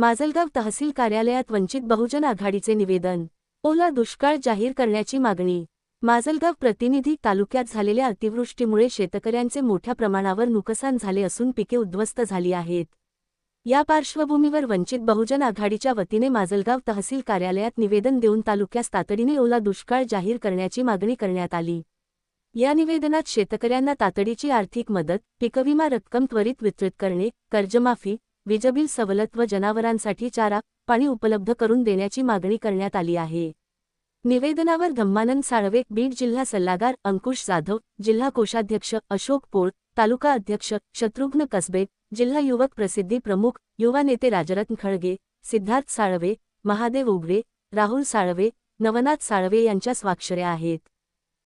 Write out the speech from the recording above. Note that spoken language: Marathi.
माजलगाव तहसील कार्यालयात वंचित बहुजन आघाडीचे निवेदन ओला दुष्काळ जाहीर करण्याची मागणी. माजलगाव प्रतिनिधी तालुक्यात झालेल्या अतिवृष्टीमुळे शेतकऱ्यांचे मोठ्या प्रमाणावर नुकसान झाले असून पिके उद्ध्वस्त झाली आहेत. या पार्श्वभूमीवर वंचित बहुजन आघाडीच्या वतीने माजलगाव तहसील कार्यालयात निवेदन देऊन तालुक्यास तातडीने ओला दुष्काळ जाहीर करण्याची मागणी करण्यात आली. या निवेदनात शेतकऱ्यांना तातडीची आर्थिक मदत पिकविमा रक्कम त्वरित वितरित करणे कर्जमाफी वीजबिल सवलत व जनावरांसाठी चारा पाणी उपलब्ध करून देण्याची मागणी करण्यात आली आहे. निवेदनावर धम्मानंद साळवे बीड जिल्हा सल्लागार अंकुश जाधव जिल्हा कोषाध्यक्ष अशोक पोळ तालुका अध्यक्ष शत्रुघ्न कसबे जिल्हा युवक प्रसिद्धी प्रमुख युवा नेते राजरत्न खळगे सिद्धार्थ साळवे महादेव उगवे राहुल साळवे नवनाथ साळवे यांच्या स्वाक्षऱ्या आहेत.